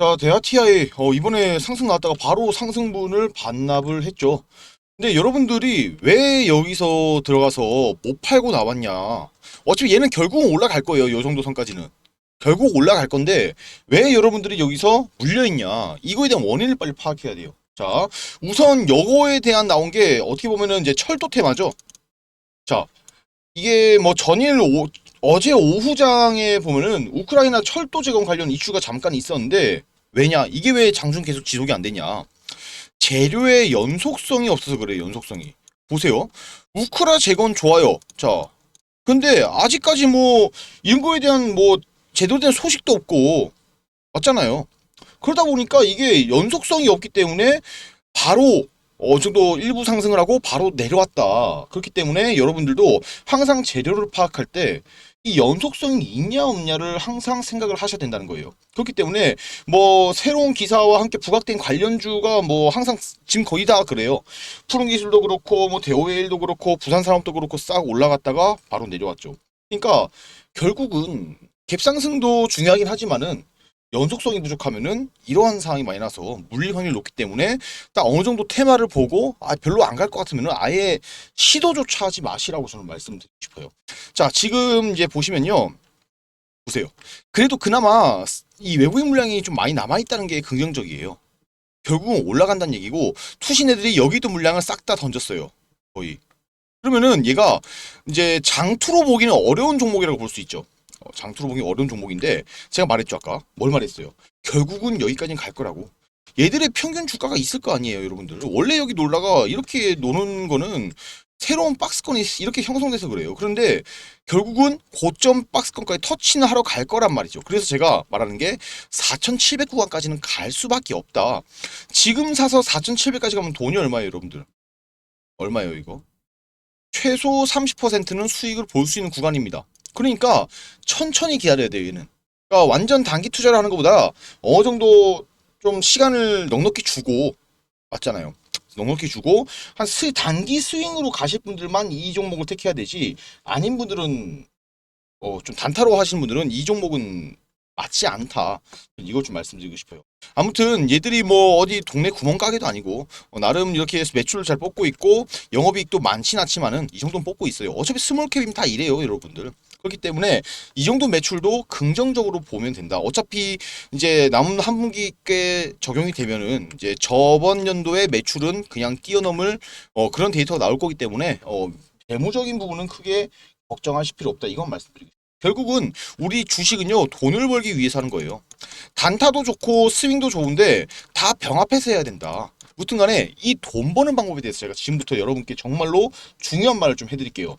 자, 대하티아에 어, 이번에 상승 나왔다가 바로 상승분을 반납을 했죠. 근데 여러분들이 왜 여기서 들어가서 못 팔고 나왔냐? 어차피 얘는 결국은 올라갈 거예요. 요 정도 선까지는. 결국 올라갈 건데 왜 여러분들이 여기서 물려 있냐? 이거에 대한 원인을 빨리 파악해야 돼요. 자, 우선 요거에 대한 나온 게 어떻게 보면은 이제 철도 테마죠. 자, 이게 뭐 전일 오, 어제 오후장에 보면은 우크라이나 철도 재건 관련 이슈가 잠깐 있었는데 왜냐? 이게 왜 장중 계속 지속이 안 되냐? 재료의 연속성이 없어서 그래요. 연속성이. 보세요. 우크라 재건 좋아요. 자, 근데 아직까지 뭐 거에 대한 뭐 제대로 된 소식도 없고 맞잖아요. 그러다 보니까 이게 연속성이 없기 때문에 바로 어느 정도 일부 상승을 하고 바로 내려왔다. 그렇기 때문에 여러분들도 항상 재료를 파악할 때 이 연속성이 있냐 없냐를 항상 생각을 하셔야 된다는 거예요. 그렇기 때문에 뭐 새로운 기사와 함께 부각된 관련주가 뭐 항상 지금 거의 다 그래요. 푸른 기술도 그렇고 뭐 대오웨일도 그렇고 부산 산업도 그렇고 싹 올라갔다가 바로 내려왔죠. 그러니까 결국은 갭상승도 중요하긴 하지만은 연속성이 부족하면은 이러한 상황이 많이 나서 물릴 확률이 높기 때문에 딱 어느 정도 테마를 보고 아 별로 안 갈 것 같으면은 아예 시도조차 하지 마시라고 저는 말씀드리고 싶어요. 자 지금 이제 보시면요 보세요. 그래도 그나마 이 외국인 물량이 좀 많이 남아 있다는 게 긍정적이에요. 결국은 올라간다는 얘기고 투신 애들이 여기도 물량을 싹 다 던졌어요. 거의. 그러면은 얘가 이제 장투로 보기는 어려운 종목이라고 볼 수 있죠. 어, 장투로 보기 어려운 종목인데 제가 말했죠 아까. 뭘 말했어요? 결국은 여기까지는 갈 거라고. 얘들의 평균 주가가 있을 거 아니에요 여러분들. 원래 여기 놀다가 이렇게 노는 거는 새로운 박스권이 이렇게 형성돼서 그래요. 그런데 결국은 고점 박스권까지 터치는 하러 갈 거란 말이죠. 그래서 제가 말하는 게 4,700 구간까지는 갈 수밖에 없다. 지금 사서 4,700까지 가면 돈이 얼마예요 여러분들? 얼마예요 이거? 최소 30%는 수익을 볼 수 있는 구간입니다 그러니까 천천히 기다려야 돼요, 얘는. 그러니까 완전 단기 투자를 하는 것보다 어느 정도 좀 시간을 넉넉히 주고 맞잖아요. 넉넉히 주고 한 스, 단기 스윙으로 가실 분들만 이 종목을 택해야 되지 아닌 분들은 어, 좀 단타로 하시는 분들은 이 종목은 맞지 않다. 이걸 좀 말씀드리고 싶어요. 아무튼 얘들이 뭐 어디 동네 구멍가게도 아니고 어, 나름 이렇게 해서 매출을 잘 뽑고 있고 영업이익도 많진 않지만은 이 정도는 뽑고 있어요. 어차피 스몰캡이면 다 이래요, 여러분들. 그렇기 때문에 이 정도 매출도 긍정적으로 보면 된다. 어차피 이제 남은 한 분기께 적용이 되면은 이제 저번 연도의 매출은 그냥 뛰어넘을 어, 그런 데이터가 나올 거기 때문에 어, 재무적인 부분은 크게 걱정하실 필요 없다. 이건 말씀드리겠습니다. 결국은 우리 주식은요 돈을 벌기 위해서 하는 거예요. 단타도 좋고 스윙도 좋은데 다 병합해서 해야 된다. 무튼 간에 이 돈 버는 방법에 대해서 제가 지금부터 여러분께 정말로 중요한 말을 좀 해드릴게요.